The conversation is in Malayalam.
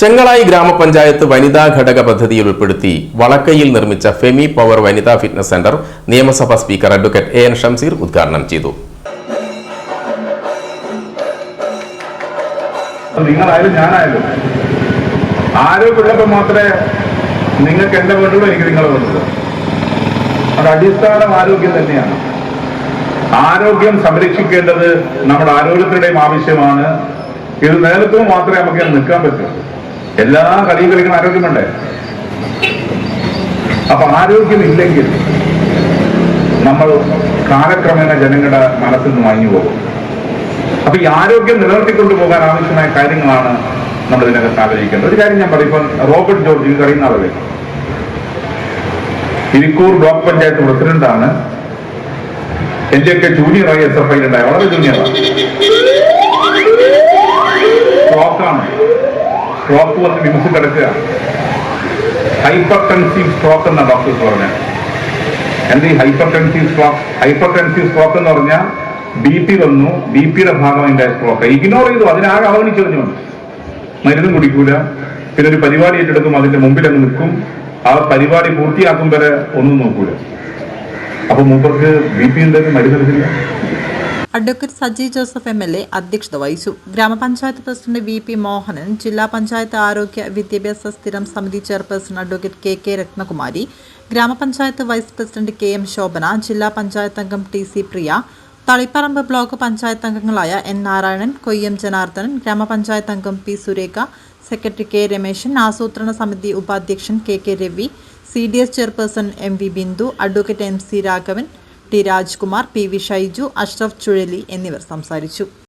ചെങ്ങളായി ഗ്രാമപഞ്ചായത്ത് വനിതാ ഘടക പദ്ധതിയിൽ ഉൾപ്പെടുത്തി വളക്കയിൽ നിർമ്മിച്ച ഫെമി പവർ വനിതാ ഫിറ്റ്നസ് സെന്റർ നിയമസഭാ speaker advocate A N Shamseer ഉദ്ഘാടനം ചെയ്തു. നിങ്ങളായാലും ഞാനായാലും ആരോഗ്യമുള്ളപ്പോൾ മാത്രമേ നിങ്ങൾക്ക് എന്റെ വേണ്ടുള്ളൂ എനിക്ക് നിങ്ങളെ വേണ്ടുള്ളൂ അത് അടിസ്ഥാനം ആരോഗ്യം തന്നെയാണ്. ആരോഗ്യം സംരക്ഷിക്കേണ്ടത് നമ്മുടെ ആരോഗ്യത്തിന്റെയും ആവശ്യമാണ്. ഇത് നേതൃത്വം മാത്രമേ നമുക്ക് നിൽക്കാൻ പറ്റൂ. എല്ലാ കളിയും കളിക്കുന്ന ആരോഗ്യം വേണ്ടേ അപ്പൊ ആരോഗ്യം ഇല്ലെങ്കിൽ നമ്മൾ കാലക്രമേണ ജനങ്ങളുടെ മനസ്സിൽ നിന്ന് വാങ്ങി പോകും അപ്പൊ ഈ ആരോഗ്യം നിലനിർത്തിക്കൊണ്ടു പോകാൻ ആവശ്യമായ കാര്യങ്ങളാണ് നമ്മൾ ഇതിനകത്ത് ആലോചിക്കേണ്ടത്. ഒരു കാര്യം ഞാൻ പറയും ഇപ്പം റോബർട്ട് ജോർജ് ഇത് അറിയുന്ന ആളല്ലേ? ഇരിക്കൂർ ബ്ലോക്ക് പഞ്ചായത്ത് പ്രസിഡന്റാണ്. എന്റെയൊക്കെ ജൂനിയർ ആയി എസ് എഫ് ഐയിലുണ്ടായ വളരെ ജൂനിയറാണ് സ്ട്രോക്കാണ് സ്ട്രോക്ക് വന്ന് വിമസ് കിടക്കുകയാണ് ഹൈപ്പർ ടെൻസീവ് സ്ട്രോക്ക് എന്ന ഡോക്ടേഴ്സ് പറഞ്ഞത്. എന്ത് ഈ hypertensive stroke hypertensive stroke എന്ന് പറഞ്ഞാൽ ബി പി വന്നു ബി പിയുടെ ഭാഗം സ്ട്രോക്ക് ഇഗ്നോർ ചെയ്തു അതിനാകെ അവഗണിച്ചു കളഞ്ഞു മരുന്നും കുടിക്കൂല. പിന്നെ ഒരു പരിപാടി ഏറ്റെടുക്കും അതിന്റെ മുമ്പിൽ അങ്ങ് നിൽക്കും. ആ പരിപാടി പൂർത്തിയാക്കും വരെ ഒന്നും നോക്കൂല. അപ്പൊ മൂപ്പർക്ക് ബി പി എന്തായാലും മരുന്നെടുക്കില്ല advocate Saji Joseph M L A അധ്യക്ഷത വഹിച്ചു. ഗ്രാമപഞ്ചായത്ത് പ്രസിഡന്റ് വി പി മോഹനൻ ജില്ലാ പഞ്ചായത്ത് ആരോഗ്യ വിദ്യാഭ്യാസ സ്ഥിരം സമിതി chairperson advocate K K Ratnakumari ഗ്രാമപഞ്ചായത്ത് vice president K M Shobhana ജില്ലാ പഞ്ചായത്ത് അംഗം T C Priya Taliparamba block panchayat അംഗങ്ങളായ എൻ നാരായണൻ കൊയ്യം ജനാർദ്ദനൻ ഗ്രാമപഞ്ചായത്ത് അംഗം P Surekha secretary K Rameshan ആസൂത്രണ സമിതി ഉപാധ്യക്ഷൻ K K Ravi C D S chairperson M V Bindu advocate M C Raghavan T Rajkumar P V Shaiju Ashraf Chuzhali എന്നിവർ സംസാരിച്ചു.